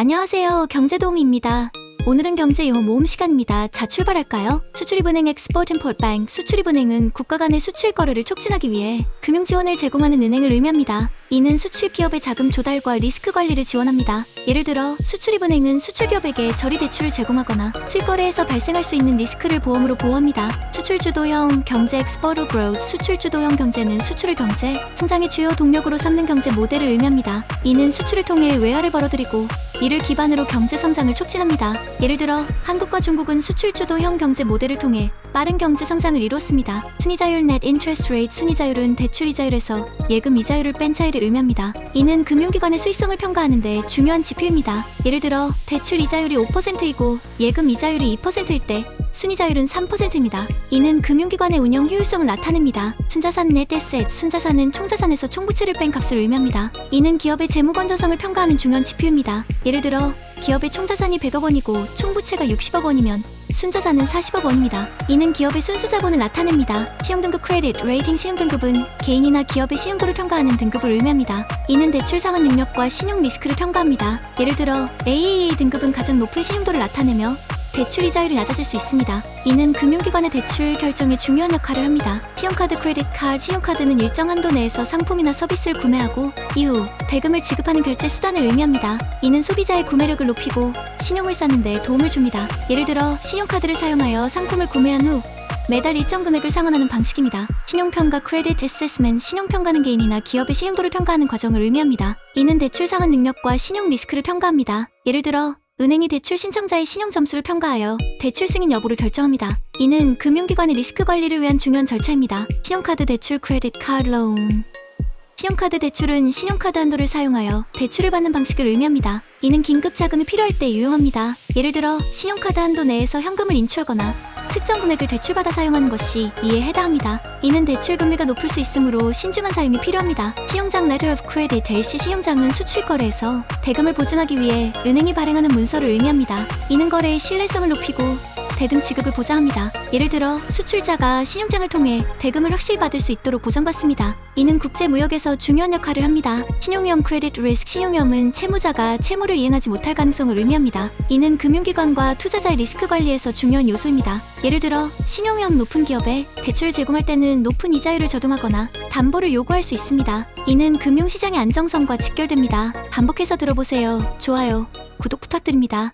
안녕하세요. 경제도움입니다. 오늘은 경제용어 모음 시간입니다. 자, 출발할까요? 수출입은행 엑스포트 임포트뱅 수출입은행은 국가 간의 수출 거래를 촉진하기 위해 금융 지원을 제공하는 은행을 의미합니다. 이는 수출 기업의 자금 조달과 리스크 관리를 지원합니다. 예를 들어 수출입은행은 수출 기업에게 저리 대출을 제공하거나 실거래에서 발생할 수 있는 리스크를 보험으로 보호합니다. 수출 주도형 경제 엑스포트 그로우 수출 주도형 경제는 수출을 경제 성장의 주요 동력으로 삼는 경제 모델을 의미합니다. 이는 수출을 통해 외화를 벌어들이고 이를 기반으로 경제 성장을 촉진합니다. 예를 들어 한국과 중국은 수출 주도형 경제 모델을 통해 빠른 경제 성장을 이루었습니다. 순이자율 net interest rate 순이자율은 대출 이자율에서 예금 이자율을 뺀 차이를 의미합니다. 이는 금융기관의 수익성을 평가하는 데 중요한 지표입니다. 예를 들어 대출 이자율이 5%이고 예금 이자율이 2%일 때 순이자율은 3%입니다. 이는 금융기관의 운영 효율성을 나타냅니다. 순자산 net asset 순자산은 총자산에서 총부채를 뺀 값을 의미합니다. 이는 기업의 재무 건전성을 평가하는 중요한 지표입니다. 예를 들어 기업의 총자산이 100억 원이고 총부채가 60억 원이면 순자산은 40억 원입니다. 이는 기업의 순수자본을 나타냅니다. 시용등급 크레딧, 레이팅 시용등급은 개인이나 기업의 시용도를 평가하는 등급을 의미합니다. 이는 대출 상환 능력과 신용 리스크를 평가합니다. 예를 들어 AAA 등급은 가장 높은 시용도를 나타내며 대출 이자율이 낮아질 수 있습니다. 이는 금융기관의 대출 결정에 중요한 역할을 합니다. 신용카드 크레딧 카드 신용카드는 일정 한도 내에서 상품이나 서비스를 구매하고 이후 대금을 지급하는 결제 수단을 의미합니다. 이는 소비자의 구매력을 높이고 신용을 쌓는 데 도움을 줍니다. 예를 들어 신용카드를 사용하여 상품을 구매한 후 매달 일정 금액을 상환하는 방식입니다. 신용평가 크레딧 어세스먼 신용평가는 개인이나 기업의 신용도를 평가하는 과정을 의미합니다. 이는 대출 상환 능력과 신용 리스크를 평가합니다. 예를 들어 은행이 대출 신청자의 신용 점수를 평가하여 대출 승인 여부를 결정합니다. 이는 금융기관의 리스크 관리를 위한 중요한 절차입니다. 신용카드 대출 크레딧 카드 론 신용카드 대출은 신용카드 한도를 사용하여 대출을 받는 방식을 의미합니다. 이는 긴급 자금이 필요할 때 유용합니다. 예를 들어 신용카드 한도 내에서 현금을 인출하거나 특정 금액을 대출받아 사용하는 것이 이에 해당합니다. 이는 대출 금리가 높을 수 있으므로 신중한 사용이 필요합니다. 신용장 Letter of Credit LC 신용장은 수출 거래에서 대금을 보증하기 위해 은행이 발행하는 문서를 의미합니다. 이는 거래의 신뢰성을 높이고 대금 지급을 보장합니다. 예를 들어 수출자가 신용장을 통해 대금을 확실히 받을 수 있도록 보장받습니다. 이는 국제 무역에서 중요한 역할을 합니다. 신용위험 크레딧 리스크 신용위험은 채무자가 채무를 이행하지 못할 가능성을 의미합니다. 이는 금융기관과 투자자의 리스크 관리에서 중요한 요소입니다. 예를 들어 신용위험 높은 기업에 대출을 제공할 때는 높은 이자율을 적용하거나 담보를 요구할 수 있습니다. 이는 금융시장의 안정성과 직결됩니다. 반복해서 들어보세요. 좋아요, 구독 부탁드립니다.